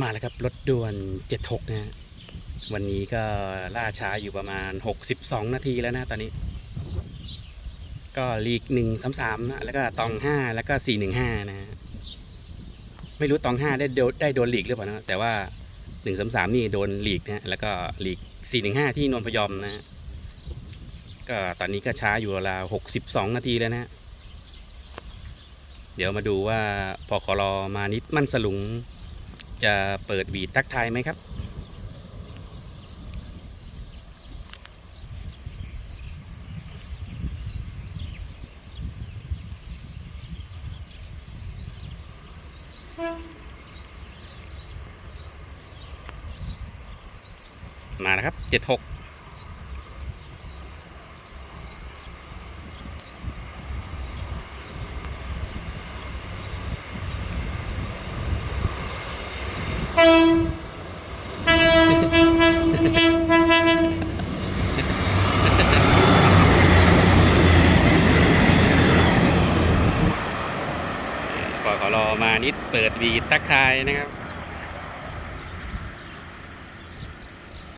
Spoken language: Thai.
มาแล้วครับ รถด่วน 76 นะฮะวันนี้ก็ล่าช้าอยู่ประมาณ 62 นาทีแล้วนะตอนนี้ ก็ลีก 133 นะ แล้วก็ตอง 5 แล้วก็ 415 นะฮะไม่รู้ตอง 5 ได้โดนได้โดนลีกหรือเปล่านะ แต่ว่า 133 นี่โดนลีกนะ แล้วก็ลีก 415 ที่นนพยอมนะ ก็ตอนนี้ก็ช้าอยู่ราว62 นาทีแล้วนะฮะเดี๋ยวมาดูว่าพอคอรอมานิดมั่นสลุง จะเปิดบีดทักทายไหมครับ มาแล้วครับ76ข อขอรอมานิดเปิดวีทักทายนะครับ